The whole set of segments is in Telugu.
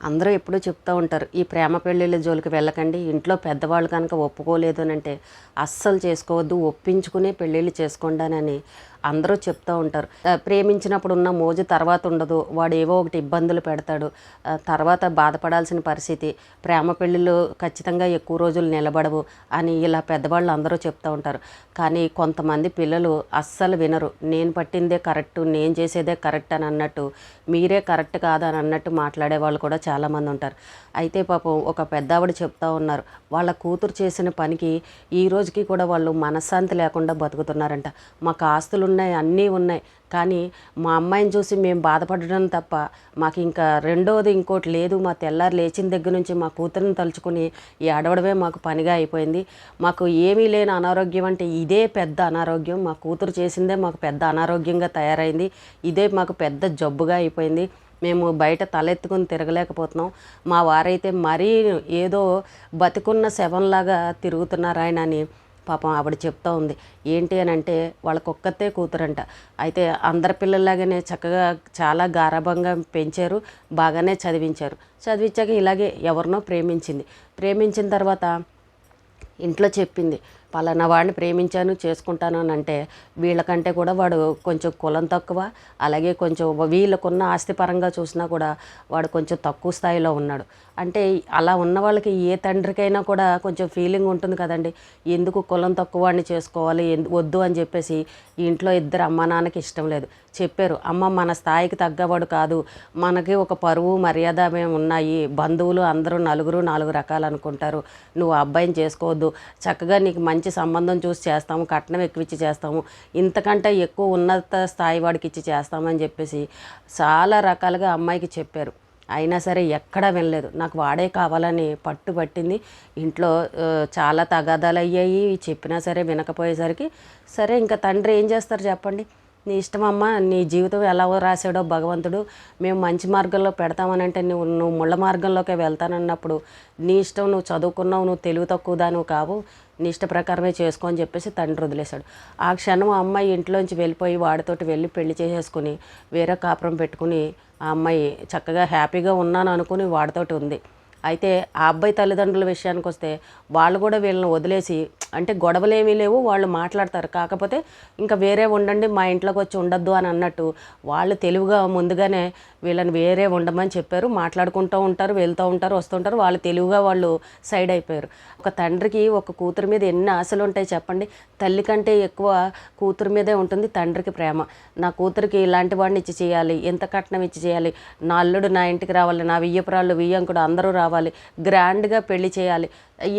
అందరూ ఎప్పుడూ చెప్తూ ఉంటారు ఈ ప్రేమ పెళ్ళిళ్ళ జోలికి వెళ్ళకండి ఇంట్లో పెద్దవాళ్ళు కనుక ఒప్పుకోలేదు అని అంటే అస్సలు చేసుకోవద్దు ఒప్పించుకునే పెళ్ళిళ్ళు చేసుకోండానని అందరూ చెప్తూ ఉంటారు. ప్రేమించినప్పుడు ఉన్న మోజు తర్వాత ఉండదు. వాడు ఏవో ఒకటి ఇబ్బందులు పెడతాడు. తర్వాత బాధపడాల్సిన పరిస్థితి ప్రేమ పెళ్ళిళ్ళు ఖచ్చితంగా ఎక్కువ రోజులు నిలబడవు అని ఇలా పెద్దవాళ్ళు అందరూ చెప్తూ ఉంటారు. కానీ కొంతమంది పిల్లలు అస్సలు వినరు. నేను పట్టిందే కరెక్ట్ నేను చేసేదే కరెక్ట్ అని అన్నట్టు మీరే కరెక్ట్ కాదని అన్నట్టు మాట్లాడే వాళ్ళు కూడా చాలామంది ఉంటారు. అయితే పాపం ఒక పెద్దావిడ చెప్తా ఉన్నారు వాళ్ళ కూతురు చేసిన పనికి ఈ రోజుకి కూడా వాళ్ళు మనశ్శాంతి లేకుండా బతుకుతున్నారంట. మాకు ఆస్తులు ఉన్నాయి అన్నీ ఉన్నాయి. కానీ మా అమ్మాయిని చూసి మేము బాధపడడం తప్ప మాకు ఇంకా రెండోది ఇంకోటి లేదు. మా తెల్లారు లేచిన దగ్గర నుంచి మా కూతురుని తలుచుకుని ఏడవడమే మాకు పనిగా అయిపోయింది. మాకు ఏమీ లేని అనారోగ్యం అంటే ఇదే పెద్ద అనారోగ్యం. మా కూతురు చేసిందే మాకు పెద్ద అనారోగ్యంగా తయారైంది. ఇదే మాకు పెద్ద జబ్బుగా అయిపోయింది. మేము బయట తలెత్తుకుని తిరగలేకపోతున్నాం. మా వారైతే మరీ ఏదో బతికున్న శవంలాగా తిరుగుతున్నారు ఆయన అని పాపం ఆవిడ చెప్తా ఉంది. ఏంటి అని అంటే వాళ్ళకొక్కతే కూతురంట. అయితే అందరి పిల్లల్లాగానే చక్కగా చాలా గారాభంగా పెంచారు బాగానే చదివించారు. చదివించాక ఇలాగే ఎవరినో ప్రేమించింది. ప్రేమించిన తర్వాత ఇంట్లో చెప్పింది పలానా వాడిని ప్రేమించాను చేసుకుంటాను అని అంటే వీళ్ళకంటే కూడా వాడు కొంచెం కులం తక్కువ అలాగే కొంచెం వీళ్ళకున్న ఆస్తిపరంగా చూసినా కూడా వాడు కొంచెం తక్కువ స్థాయిలో ఉన్నాడు. అంటే అలా ఉన్న వాళ్ళకి ఏ తండ్రికైనా కూడా కొంచెం ఫీలింగ్ ఉంటుంది కదండి. ఎందుకు కులం తక్కువ వాడిని చేసుకోవాలి? వద్దు అని చెప్పేసి ఇంట్లో ఇద్దరు అమ్మ నాన్నకి ఇష్టం లేదు. చెప్పారు అమ్మ మన స్థాయికి తగ్గవాడు కాదు. మనకి ఒక పరువు మర్యాద మేము ఉన్నాయి. బంధువులు అందరూ నలుగురు నాలుగు రకాలు అనుకుంటారు. నువ్వు అబ్బాయిని చేసుకోవద్దు. చక్కగా నీకు మంచి సంబంధం చూసి చేస్తాము. కట్నం ఎక్కువ ఇచ్చి చేస్తాము. ఇంతకంటే ఎక్కువ ఉన్నత స్థాయి వాడికి ఇచ్చి చేస్తామని చెప్పేసి చాలా రకాలుగా అమ్మాయికి చెప్పారు. అయినా సరే ఎక్కడా వినలేదు. నాకు వాడే కావాలని పట్టు పట్టింది. ఇంట్లో చాలా తగాదాలు అయ్యాయి. చెప్పినా సరే వినకపోయేసరికి సరే ఇంకా తండ్రి ఏం చేస్తారు చెప్పండి? నీ ఇష్టమమ్మా నీ జీవితం ఎలా రాశాడో భగవంతుడు మేము మంచి మార్గంలో పెడతామని అంటే నువ్వు నువ్వు ముళ్ళ మార్గంలోకి వెళ్తానన్నప్పుడు నీ ఇష్టం నువ్వు చదువుకున్నావు నువ్వు తెలివి తక్కువ దానివి కావు. నీ ఇష్ట ప్రకారమే చేసుకో అని చెప్పేసి తండ్రి వదిలేశాడు. ఆ క్షణం ఆ అమ్మాయి ఇంట్లోంచి వెళ్ళిపోయి వాడితోటి వెళ్ళి పెళ్ళి చేసేసుకుని వేరే కాపురం పెట్టుకుని ఆ అమ్మాయి చక్కగా హ్యాపీగా ఉన్నాను అనుకుని వాడితోటి ఉంది. అయితే ఆ అబ్బాయి తల్లిదండ్రుల విషయానికి వస్తే వాళ్ళు కూడా వీళ్ళని వదిలేసి అంటే గొడవలు ఏమీ లేవు వాళ్ళు మాట్లాడతారు. కాకపోతే ఇంకా వేరే ఉండండి మా ఇంట్లోకి వచ్చి ఉండొద్దు అని అన్నట్టు వాళ్ళు తెలివిగా ముందుగానే వీళ్ళని వేరే ఉండమని చెప్పారు. మాట్లాడుకుంటూ ఉంటారు వెళ్తూ ఉంటారు వస్తుంటారు వాళ్ళు తెలివిగా వాళ్ళు సైడ్ అయిపోయారు. ఒక తండ్రికి ఒక కూతురు మీద ఎన్ని ఆశలు ఉంటాయి చెప్పండి? తల్లి కంటే ఎక్కువ కూతురు మీదే ఉంటుంది తండ్రికి ప్రేమ. నా కూతురికి ఇలాంటి వాడిని ఇచ్చి చేయాలి ఎంత కట్నం ఇచ్చి చేయాలి. నా అల్లుడు నా ఇంటికి రావాలి నా వియ్యపురాళ్ళు వియ్యంకుడు అందరూ రావాలి. గ్రాండ్గా పెళ్ళి చేయాలి.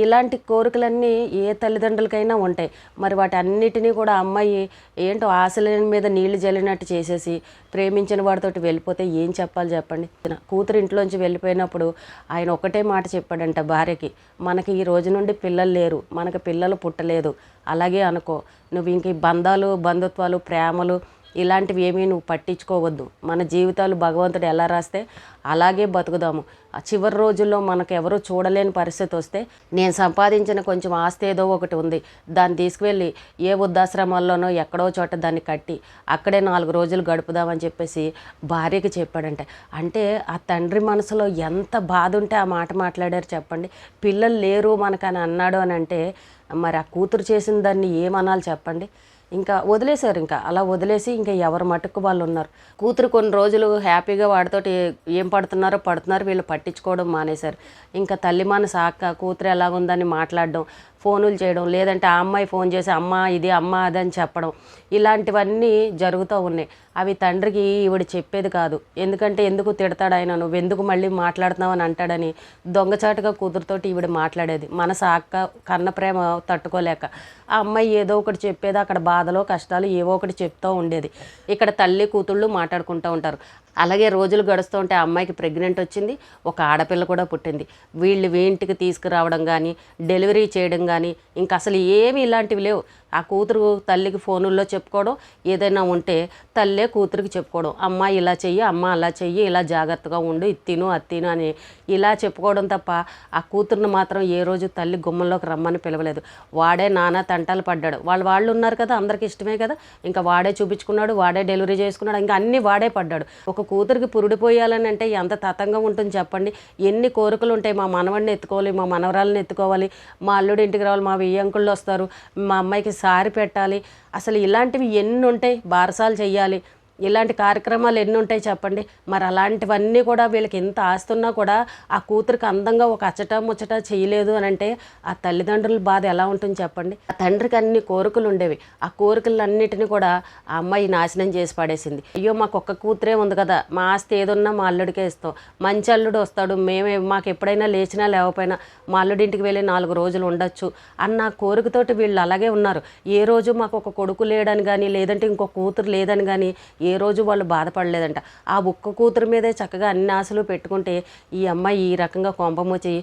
ఇలాంటి కోరికలన్నీ ఏ తల్లిదండ్రులకైనా ఉంటాయి. మరి వాటి అన్నిటినీ కూడా అమ్మాయి ఏంటో ఆశల మీద నీళ్ళు జల్లినట్టు చేసేసి ప్రేమించిన వాడితోటి వెళ్ళిపోతే ఏం చెప్పాలి చెప్పండి? కూతురు ఇంట్లోంచి వెళ్ళిపోయినప్పుడు ఆయన ఒకటే మాట చెప్పాడంట భార్యకి మనకి ఈ రోజు నుండి పిల్లలు లేరు మనకి పిల్లలు పుట్టలేదు. అలాగే అనుకో నువ్వు ఇంక బంధాలు బంధుత్వాలు ప్రేమలు ఇలాంటివి ఏమీ నువ్వు పట్టించుకోవద్దు. మన జీవితాలు భగవంతుడు ఎలా రాస్తే అలాగే బతుకుదాము. ఆ చివరి రోజుల్లో మనకు ఎవరూ చూడలేని పరిస్థితి వస్తే నేను సంపాదించిన కొంచెం ఆస్తి ఏదో ఒకటి ఉంది. దాన్ని తీసుకువెళ్ళి ఏ వృద్ధాశ్రమాల్లోనో ఎక్కడో చోట దాన్ని కట్టి అక్కడే నాలుగు రోజులు గడుపుదామని చెప్పేసి భార్యకి చెప్పాడంటే. అంటే ఆ తండ్రి మనసులో ఎంత బాధ ఉంటే ఆ మాట మాట్లాడారు చెప్పండి. పిల్లలు లేరు మనకని అన్నాడు అని అంటే మరి ఆ కూతురు చేసిన దాన్ని ఏమనాలి చెప్పండి? ఇంకా వదిలేశారు ఇంకా. అలా వదిలేసి ఇంకా ఎవరు మటుకు వాళ్ళు ఉన్నారు. కూతురు కొన్ని రోజులు హ్యాపీగా వాడితోటి ఏం పడుతున్నారో పడుతున్నారు వీళ్ళు పట్టించుకోవడం మానేశారు. ఇంకా తల్లి మన సాక కూతురు ఎలాగుందని మాట్లాడడం ఫోనులు చేయడం లేదంటే ఆ అమ్మాయి ఫోన్ చేసి అమ్మ ఇది అమ్మ అది అని చెప్పడం. ఇలాంటివన్నీ జరుగుతూ ఉన్నాయి. అవి తండ్రికి ఈవిడ చెప్పేది కాదు. ఎందుకంటే ఎందుకు తిడతాడు ఆయన? నువ్వు ఎందుకు మళ్ళీ మాట్లాడుతున్నావు అని అంటాడని దొంగచాటుగా కూతురుతోటి ఈవిడ మాట్లాడేది. మనసు అక్క కన్న ప్రేమ తట్టుకోలేక. ఆ అమ్మాయి ఏదో ఒకటి చెప్పేది అక్కడ బాధలో కష్టాలు ఏవో ఒకటి చెప్తూ ఉండేది. ఇక్కడ తల్లి కూతుళ్ళు మాట్లాడుకుంటూ ఉంటారు. అలాగే రోజులు గడుస్తూ ఉంటే ఆ అమ్మాయికి ప్రెగ్నెంట్ వచ్చింది ఒక ఆడపిల్ల కూడా పుట్టింది. వీళ్ళు వీంటికి తీసుకురావడం కానీ డెలివరీ చేయడం కానీ ఇంకా అసలు ఏమి ఇలాంటివి లేవు. ఆ కూతురు తల్లికి ఫోనుల్లో చెప్పుకోవడం ఏదైనా ఉంటే తల్లే కూతురికి చెప్పుకోవడం. అమ్మ ఇలా చెయ్యి అమ్మ అలా చెయ్యి ఇలా జాగ్రత్తగా ఉండు ఇది తిను అది తిను అని ఇలా చెప్పుకోవడం తప్ప ఆ కూతురుని మాత్రం ఏ రోజు తల్లి గుమ్మంలోకి రమ్మని పిలవలేదు. వాడే నానా తంటాలు పడ్డాడు. వాళ్ళు వాళ్ళు ఉన్నారు కదా అందరికి ఇష్టమే కదా. ఇంకా వాడే చూపించుకున్నాడు వాడే డెలివరీ చేసుకున్నాడు ఇంకా అన్నీ వాడే పడ్డాడు. ఒక కూతురికి పురుడిపోయాలని అంటే ఎంత తతంగా ఉంటుంది చెప్పండి. ఎన్ని కోరికలు ఉంటాయి మా మనవడిని ఎత్తుకోవాలి మా మనవరాలను ఎత్తుకోవాలి మా అల్లుడి ఇంటికి రావాలి మా వెయ్యంకుళ్ళు వస్తారు మా అమ్మాయికి సారి పెట్టాలి. అసలు ఇలాంటివి ఎన్ని ఉంటాయి బారసాలు చేయాలి ఇలాంటి కార్యక్రమాలు ఎన్ని ఉంటాయి చెప్పండి? మరి అలాంటివన్నీ కూడా వీళ్ళకి ఎంత ఆస్తున్నా కూడా ఆ కూతురికి అందంగా ఒక అచ్చట ముచ్చట చేయలేదు అని అంటే ఆ తల్లిదండ్రుల బాధ ఎలా ఉంటుంది చెప్పండి? ఆ తండ్రికి అన్ని కోరికలు ఉండేవి. ఆ కోరికలన్నిటిని కూడా ఆ అమ్మాయి నాశనం చేసి పడేసింది. అయ్యో మాకు ఒక్క కూతురే ఉంది కదా. మా ఆస్తి ఏదున్నా మా అల్లుడికే ఇస్తాం. మంచి అల్లుడు వస్తాడు. మేమే మాకు ఎప్పుడైనా లేచినా లేకపోయినా మా అల్లుడింటికి వెళ్ళి నాలుగు రోజులు ఉండొచ్చు అన్న కోరికతోటి వీళ్ళు అలాగే ఉన్నారు. ఏ రోజు మాకు ఒక కొడుకు లేడని కానీ లేదంటే ఇంకో కూతురు లేదని కానీ ఏ ఏ రోజు వాళ్ళు బాధపడలేదంట. ఆ ఒక్క కూతురు మీదే చక్కగా అన్ని ఆశలు పెట్టుకుంటే ఈ అమ్మాయి ఈ రకంగా కొంపమొచ్చి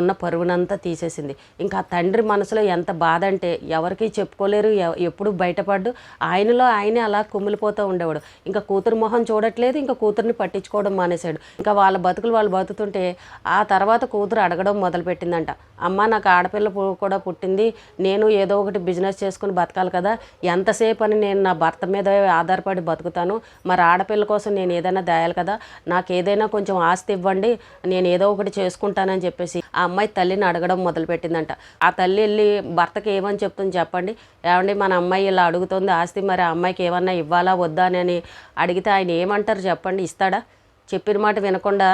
ఉన్న పరువునంతా తీసేసింది. ఇంకా తండ్రి మనసులో ఎంత బాధ అంటే ఎవరికి చెప్పుకోలేరు ఎప్పుడు బయటపడ్డు. ఆయనలో ఆయనే అలా కుమిలిపోతూ ఉండేవాడు. ఇంకా కూతురు మొహం చూడట్లేదు ఇంకా కూతుర్ని పట్టించుకోవడం మానేశాడు. ఇంకా వాళ్ళ బతుకులు వాళ్ళు బతుకుతుంటే ఆ తర్వాత కూతురు అడగడం మొదలుపెట్టిందంట. అమ్మ నాకు ఆడపిల్ల కూడా పుట్టింది. నేను ఏదో ఒకటి బిజినెస్ చేసుకుని బతకాలి కదా. ఎంతసేపు అని నేను నా భర్త మీద ఆధారపడి బతుకుతాను. మరి ఆడపిల్ల కోసం నేను ఏదైనా దాయాలి కదా? నాకు ఏదైనా కొంచెం ఆస్తి ఇవ్వండి. నేను ఏదో ఒకటి చేసుకుంటానని చెప్పేసి ఆ అమ్మాయి తల్లిని అడగడం మొదలుపెట్టిందంట. ఆ తల్లి వెళ్ళి భర్తకి ఏమని చెప్తుంది చెప్పండి. ఏమండి మన అమ్మాయి ఇలా అడుగుతుంది ఆస్తి. మరి ఆ అమ్మాయికి ఏమన్నా ఇవ్వాలా వద్దా అని అడిగితే ఆయన ఏమంటారు చెప్పండి ఇస్తాడా? చెప్పిన మాట వినకుండా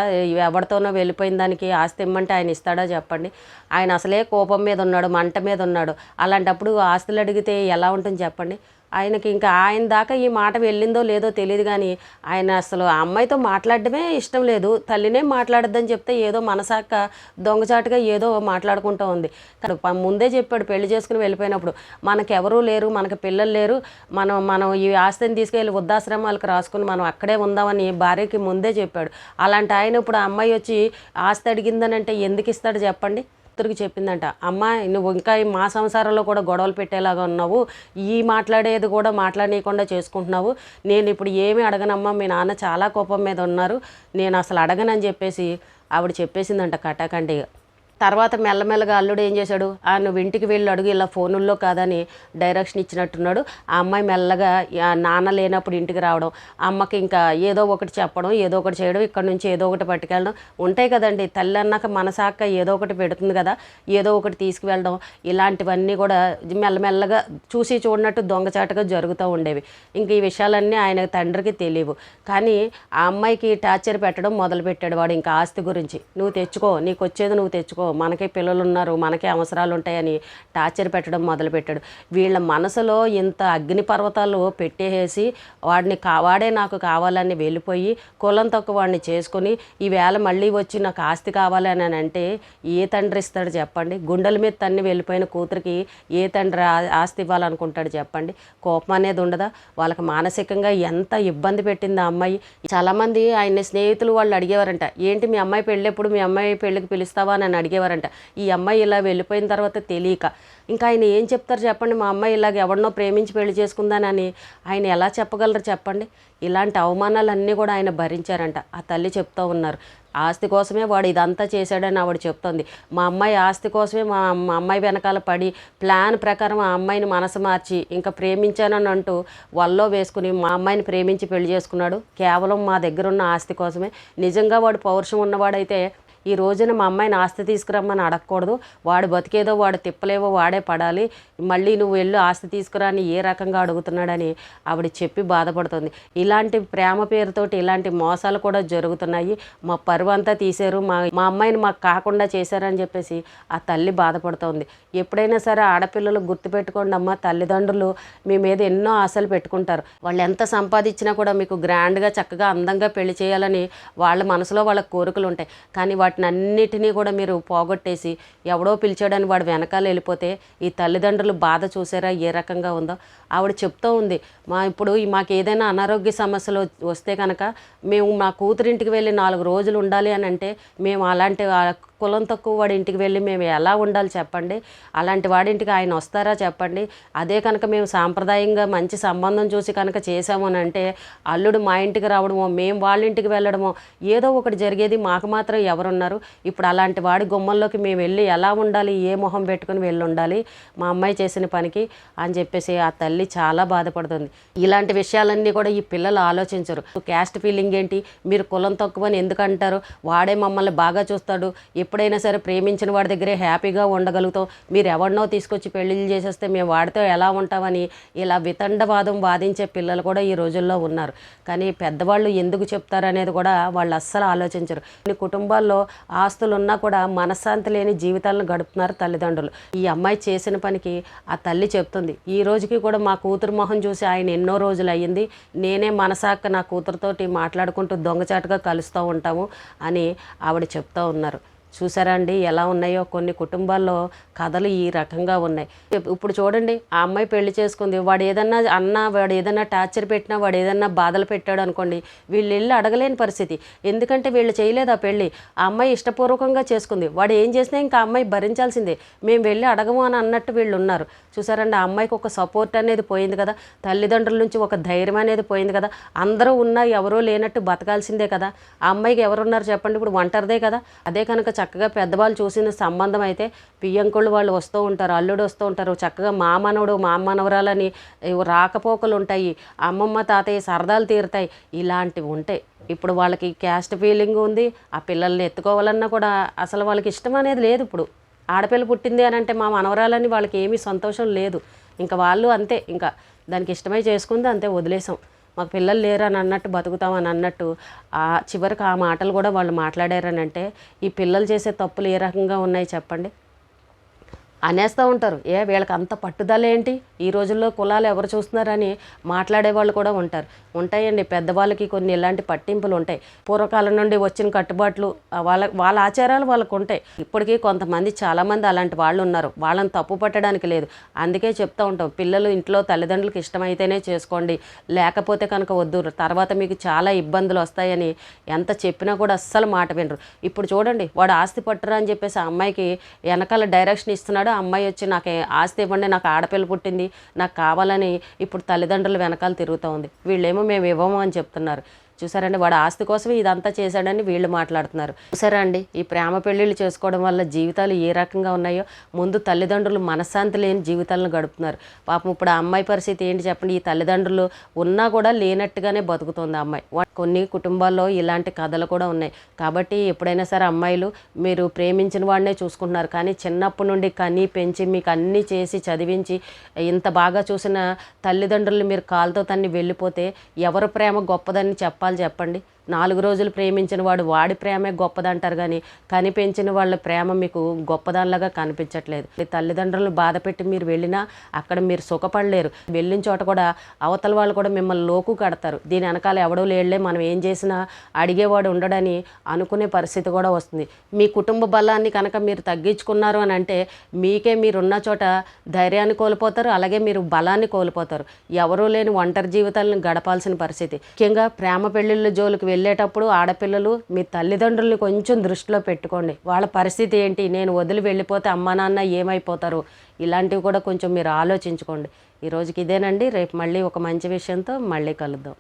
ఎవరితోనో వెళ్ళిపోయిన దానికి ఆస్తి ఇమ్మంటే ఆయన ఇస్తాడా చెప్పండి? ఆయన అసలే కోపం మీద ఉన్నాడు మంట మీద ఉన్నాడు. అలాంటప్పుడు ఆస్తులు అడిగితే ఎలా ఉంటుంది చెప్పండి? ఆయనకి ఇంకా ఆయన దాకా ఈ మాట వెళ్ళిందో లేదో తెలియదు కానీ ఆయన అసలు ఆ అమ్మాయితో మాట్లాడడమే ఇష్టం లేదు. తల్లినే మాట్లాడద్దని చెప్తే ఏదో మనసాక దొంగచాటుగా ఏదో మాట్లాడుకుంటూ ఉంది. ముందే చెప్పాడు పెళ్ళి చేసుకుని వెళ్ళిపోయినప్పుడు మనకెవరూ లేరు మనకి పిల్లలు లేరు. మనం మనం ఈ ఆస్తిని తీసుకెళ్ళి వృద్ధాశ్రమాలకు రాసుకుని మనం అక్కడే ఉందామని భార్యకి ముందే చెప్పాడు. అలాంటి ఆయన ఇప్పుడు ఆ అమ్మాయి వచ్చి ఆస్తి అడిగిందనంటే ఎందుకు ఇస్తాడు చెప్పండి? కూతురికి చెప్పిందంట అమ్మ నువ్వు ఇంకా మా సంసారంలో కూడా గొడవలు పెట్టేలాగా ఉన్నావు. ఈ మాట్లాడేది కూడా మాట్లాడనీయకుండా చేసుకుంటున్నావు. నేను ఇప్పుడు ఏమీ అడగనమ్మా మీ నాన్న చాలా కోపం మీద ఉన్నారు. నేను అసలు అడగనని చెప్పేసి ఆవిడ చెప్పేసిందంట కటాకండిగా తర్వాత మెల్లమెల్లగా అల్లుడు ఏం చేశాడు? ఆ నువ్వు ఇంటికి వెళ్ళి అడుగు ఇలా ఫోనుల్లో కాదని డైరెక్షన్ ఇచ్చినట్టున్నాడు. ఆ అమ్మాయి మెల్లగా నాన్న లేనప్పుడు ఇంటికి రావడం అమ్మకి ఇంకా ఏదో ఒకటి చెప్పడం ఏదో ఒకటి చేయడం ఇక్కడ నుంచి ఏదో ఒకటి పట్టుకెళ్ళడం ఉంటాయి కదండి. తల్లి అన్నాక మనసాక ఏదో ఒకటి పెడుతుంది కదా ఏదో ఒకటి తీసుకువెళ్ళడం ఇలాంటివన్నీ కూడా మెల్లమెల్లగా చూసి చూడనట్టు దొంగచాటుగా జరుగుతూ ఉండేవి. ఇంక ఈ విషయాలన్నీ ఆయన తండ్రికి తెలియవు. కానీ ఆ అమ్మాయికి టార్చర్ పెట్టడం మొదలుపెట్టాడు వాడు ఇంకా ఆస్తి గురించి. నువ్వు తెచ్చుకో నీకు వచ్చేది నువ్వు తెచ్చుకో మనకే పిల్లలు ఉన్నారు మనకే అవసరాలు ఉంటాయని టార్చర్ పెట్టడం మొదలుపెట్టాడు. వీళ్ళ మనసులో ఇంత అగ్ని పర్వతాలు పెట్టేసి వాడిని కా వాడే నాకు కావాలని వెళ్ళిపోయి కులం తక్కువ వాడిని చేసుకొని ఈవేళ మళ్ళీ వచ్చి నాకు ఆస్తి కావాలని అని అంటే ఏ తండ్రి ఇస్తాడు చెప్పండి? గుండెల మీద తన్ని వెళ్ళిపోయిన కూతురికి ఏ తండ్రి ఆస్తి ఇవ్వాలనుకుంటాడు చెప్పండి? కోపం అనేది ఉండదా? వాళ్ళకి మానసికంగా ఎంత ఇబ్బంది పెట్టింది ఆ అమ్మాయి? చాలామంది ఆయన స్నేహితులు వాళ్ళు అడిగేవారంట ఏంటి మీ అమ్మాయి పెళ్ళెప్పుడు మీ అమ్మాయి పెళ్ళికి పిలుస్తావా? అని అడిగే అడిగేవారంట ఈ అమ్మాయి ఇలా వెళ్ళిపోయిన తర్వాత తెలియక. ఇంకా ఆయన ఏం చెప్తారు చెప్పండి మా అమ్మాయి ఇలాగ ఎవరినో ప్రేమించి పెళ్ళి చేసుకుందానని. ఆయన ఎలా చెప్పగలరు చెప్పండి? ఇలాంటి అవమానాలన్నీ కూడా ఆయన భరించారంట. ఆ తల్లి చెప్తూ ఉన్నారు. ఆస్తి కోసమే వాడు ఇదంతా చేశాడని ఆవిడ చెప్తోంది. మా అమ్మాయి ఆస్తి కోసమే మా మా అమ్మాయి వెనకాల పడి ప్లాన్ ప్రకారం ఆ అమ్మాయిని మనసు మార్చి ఇంకా ప్రేమించానని అంటూ వల్లో వేసుకుని మా అమ్మాయిని ప్రేమించి పెళ్ళి చేసుకున్నాడు. కేవలం మా దగ్గర ఉన్న ఆస్తి కోసమే. నిజంగా వాడు పౌరుషం ఉన్నవాడైతే ఈ రోజున మా అమ్మాయిని ఆస్తి తీసుకురమ్మని అడగకూడదు. వాడు బతికేదో వాడు తిప్పలేవో వాడే పడాలి. మళ్ళీ నువ్వు వెళ్ళు ఆస్తి తీసుకురా అని ఏ రకంగా అడుగుతున్నాడని ఆవిడ చెప్పి బాధపడుతుంది. ఇలాంటి ప్రేమ పేరుతోటి ఇలాంటి మోసాలు కూడా జరుగుతున్నాయి. మా పరువు అంతా తీశారు. మా మా అమ్మాయిని మాకు కాకుండా చేశారని చెప్పేసి ఆ తల్లి బాధపడుతోంది. ఎప్పుడైనా సరే ఆడపిల్లలు గుర్తుపెట్టుకోండి అమ్మ తల్లిదండ్రులు మీ మీద ఎన్నో ఆశలు పెట్టుకుంటారు. వాళ్ళు ఎంత సంపాదించినా కూడా మీకు గ్రాండ్గా చక్కగా అందంగా పెళ్ళి చేయాలని వాళ్ళ మనసులో వాళ్ళ కోరికలు ఉంటాయి. కానీ వాటిని అన్నిటినీ కూడా మీరు పోగొట్టేసి ఎవడో పిలిచాడని వాడు వెనకాల వెళ్ళిపోతే ఈ తల్లిదండ్రులు బాధ చూసారా? ఏ రకంగా ఉందో? ఆవిడ చెప్తూ ఉంది మా ఇప్పుడు మాకు ఏదైనా అనారోగ్య సమస్యలు వస్తే కనుక మేము మా కూతురింటికి వెళ్ళి నాలుగు రోజులు ఉండాలి అని అంటే మేము అలాంటి కులం తక్కువ వాడి ఇంటికి వెళ్ళి మేము ఎలా ఉండాలి చెప్పండి? అలాంటి వాడింటికి ఆయన వస్తారా చెప్పండి? అదే కనుక మేము సాంప్రదాయంగా మంచి సంబంధం చూసి కనుక చేసామని అంటే అల్లుడు మా ఇంటికి రావడమో మేము వాళ్ళ ఇంటికి వెళ్ళడమో ఏదో ఒకటి జరిగేది మాకు మాత్రం ఎవరున్నారు? ఇప్పుడు అలాంటి వాడి గుమ్మంలోకి మేము వెళ్ళి ఎలా ఉండాలి ఏ మొహం పెట్టుకుని వెళ్ళి ఉండాలి మా అమ్మాయి చేసిన పనికి అని చెప్పేసి ఆ తల్లి చాలా బాధపడుతుంది. ఇలాంటి విషయాలన్నీ కూడా ఈ పిల్లలు ఆలోచించరు. క్యాస్ట్ ఫీలింగ్ ఏంటి? మీరు కులం తక్కువ అని వాడే మమ్మల్ని బాగా చూస్తాడు. ఎప్పుడైనా సరే ప్రేమించిన వాడి దగ్గరే హ్యాపీగా ఉండగలుగుతాం. మీరు ఎవరినో తీసుకొచ్చి పెళ్ళిళ్ళు చేసేస్తే మేము వాడితో ఎలా ఉంటామని ఇలా వితండవాదం వాదించే పిల్లలు కూడా ఈ రోజుల్లో ఉన్నారు. కానీ పెద్దవాళ్ళు ఎందుకు చెప్తారు అనేది కూడా వాళ్ళు అస్సలు ఆలోచించరు. కొన్ని కుటుంబాల్లో ఆస్తులు ఉన్నా కూడా మనశ్శాంతి లేని జీవితాలను గడుపుతున్నారు తల్లిదండ్రులు. ఈ అమ్మాయి చేసిన పనికి ఆ తల్లి చెప్తుంది ఈ రోజుకి కూడా మా కూతురు మొహం చూసి ఆయన ఎన్నో రోజులు అయ్యింది. నేనే మనసాక్క నా కూతురుతోటి మాట్లాడుకుంటూ దొంగచాటుగా కలుస్తూ ఉంటాము అని ఆవిడ చెప్తూ ఉన్నారు. చూసారా అండి? ఎలా ఉన్నాయో? కొన్ని కుటుంబాల్లో కథలు ఈ రకంగా ఉన్నాయి. ఇప్పుడు చూడండి ఆ అమ్మాయి పెళ్ళి చేసుకుంది. వాడు ఏదన్నా అన్నా వాడు ఏదన్నా టార్చర్ పెట్టినా వాడు ఏదన్నా బాధలు పెట్టాడు అనుకోండి వీళ్ళు వెళ్ళి అడగలేని పరిస్థితి. ఎందుకంటే వీళ్ళు చేయలేదు ఆ పెళ్ళి ఆ అమ్మాయి ఇష్టపూర్వకంగా చేసుకుంది. వాడు ఏం చేసినా ఇంకా అమ్మాయి భరించాల్సిందే. మేము వెళ్ళి అడగము అని అన్నట్టు వీళ్ళు ఉన్నారు. చూసారండి ఆ అమ్మాయికి ఒక సపోర్ట్ అనేది పోయింది కదా. తల్లిదండ్రుల నుంచి ఒక ధైర్యం అనేది పోయింది కదా. అందరూ ఉన్నా ఎవరో లేనట్టు బతకాల్సిందే కదా. ఆ అమ్మాయికి ఎవరున్నారు చెప్పండి? ఇప్పుడు ఒంటరిదే కదా. అదే కనుక చక్కగా పెద్దవాళ్ళు చూసిన సంబంధం అయితే పియ్యంకుళ్ళు వాళ్ళు వస్తూ ఉంటారు అల్లుడు వస్తూ ఉంటారు. చక్కగా మా మనవడు మా మనవరాలని రాకపోకలు ఉంటాయి అమ్మమ్మ తాతయ్య సరదాలు తీరుతాయి. ఇలాంటివి ఉంటాయి. ఇప్పుడు వాళ్ళకి క్యాస్ట్ ఫీలింగ్ ఉంది ఆ పిల్లల్ని ఎత్తుకోవాలన్నా కూడా అసలు వాళ్ళకి ఇష్టం అనేది లేదు ఇప్పుడు. ఆడపిల్ల పుట్టింది అని అంటే మా మనవరాలని వాళ్ళకి ఏమీ సంతోషం లేదు. ఇంకా వాళ్ళు అంతే ఇంకా దానికి ఇష్టమై చేసుకుంది అంతే వదిలేసాం. మాకు పిల్లలు లేరు అని అన్నట్టు బతుకుతాం అని అన్నట్టు ఆ చివరికి ఆ మాటలు కూడా వాళ్ళు మాట్లాడారని అంటే ఈ పిల్లలు చేసే తప్పులు ఏ రకంగా ఉన్నాయి చెప్పండి? అనేస్తూ ఉంటారు. ఏ వీళ్ళకి అంత పట్టుదల ఏంటి ఈ రోజుల్లో కులాలు ఎవరు చూస్తున్నారని మాట్లాడే వాళ్ళు కూడా ఉంటారు. ఉంటాయండి. పెద్దవాళ్ళకి కొన్ని ఇలాంటి పట్టింపులు ఉంటాయి. పూర్వకాలం నుండి వచ్చిన కట్టుబాట్లు వాళ్ళ వాళ్ళ ఆచారాలు వాళ్ళకు ఉంటాయి. ఇప్పటికీ కొంతమంది చాలామంది అలాంటి వాళ్ళు ఉన్నారు. వాళ్ళని తప్పు పట్టడానికి లేదు. అందుకే చెప్తూ ఉంటాం. పిల్లలు ఇంట్లో తల్లిదండ్రులకు ఇష్టమైతేనే చేసుకోండి. లేకపోతే కనుక వద్దు. తర్వాత మీకు చాలా ఇబ్బందులు వస్తాయని ఎంత చెప్పినా కూడా అస్సలు మాట వినరు. ఇప్పుడు చూడండి. వాడు ఆస్తి పట్టరా అని చెప్పేసి ఆ అమ్మాయికి వెనకాల డైరెక్షన్ ఇస్తున్నాడు. ఆ అమ్మాయి వచ్చి నాకు ఆస్తి ఇవ్వండి నాకు ఆడపిల్ల పుట్టింది నాకు కావాలని ఇప్పుడు తల్లిదండ్రులు వెనకాల తిరుగుతూ ఉంది. వీళ్ళేమో మేము ఇవ్వము అని చెప్తున్నారు. చూసారండి వాడు ఆస్తి కోసం ఇదంతా చేశాడని వీళ్ళు మాట్లాడుతున్నారు. చూసారా అండి ఈ ప్రేమ పెళ్ళిళ్ళు చేసుకోవడం వల్ల జీవితాలు ఏ రకంగా ఉన్నాయో ముందు తల్లిదండ్రులు మనశ్శాంతి లేని జీవితాలను గడుపుతున్నారు. పాపం ఇప్పుడు ఆ అమ్మాయి పరిస్థితి ఏంటి చెప్పండి ఈ తల్లిదండ్రులు ఉన్నా కూడా లేనట్టుగానే బతుకుతుంది అమ్మాయి. కొన్ని కుటుంబాల్లో ఇలాంటి కథలు కూడా ఉన్నాయి. కాబట్టి ఎప్పుడైనా సరే అమ్మాయిలు మీరు ప్రేమించిన వాడినే చూసుకుంటున్నారు. కానీ చిన్నప్పటి నుండి కని పెంచి మీకు అన్నీ చేసి చదివించి ఇంత బాగా చూసిన తల్లిదండ్రులు మీరు కాలుతో తన్ని వెళ్ళిపోతే ఎవరు ప్రేమ గొప్పదని చెప్పాలి? చెప్పండి. నాలుగు రోజులు ప్రేమించిన వాడు వాడి ప్రేమే గొప్పదంటారు కానీ కని పెంచిన వాళ్ళ ప్రేమ మీకు గొప్పదానిలాగా కనిపించట్లేదు. తల్లిదండ్రులను బాధ పెట్టి మీరు వెళ్ళినా అక్కడ మీరు సుఖపడలేరు. వెళ్ళిన చోట కూడా అవతల వాళ్ళు కూడా మిమ్మల్ని లోకు కడతారు. దీని వెనకాల ఎవడో లేళ్ళే మనం ఏం చేసినా అడిగేవాడు ఉండడని అనుకునే పరిస్థితి కూడా వస్తుంది. మీ కుటుంబ బలాన్ని కనుక మీరు తగ్గించుకున్నారు అని అంటే మీకే మీరున్న చోట ధైర్యాన్ని కోల్పోతారు అలాగే మీరు బలాన్ని కోల్పోతారు. ఎవరూ లేని ఒంటరి జీవితాలను గడపాల్సిన పరిస్థితి. ముఖ్యంగా ప్రేమ పెళ్ళిళ్ళ జోలికి వెళ్ళేటప్పుడు ఆడపిల్లలు మీ తల్లిదండ్రుల్ని కొంచెం దృష్టిలో పెట్టుకోండి. వాళ్ళ పరిస్థితి ఏంటి? నేను వదిలి వెళ్ళిపోతే అమ్మా నాన్న ఏమైపోతారు? ఇలాంటివి కూడా కొంచెం మీరు ఆలోచించుకోండి. ఈ రోజుకి ఇదేనండి. రేపు మళ్ళీ ఒక మంచి విషయంతో మళ్ళీ కలుద్దాం.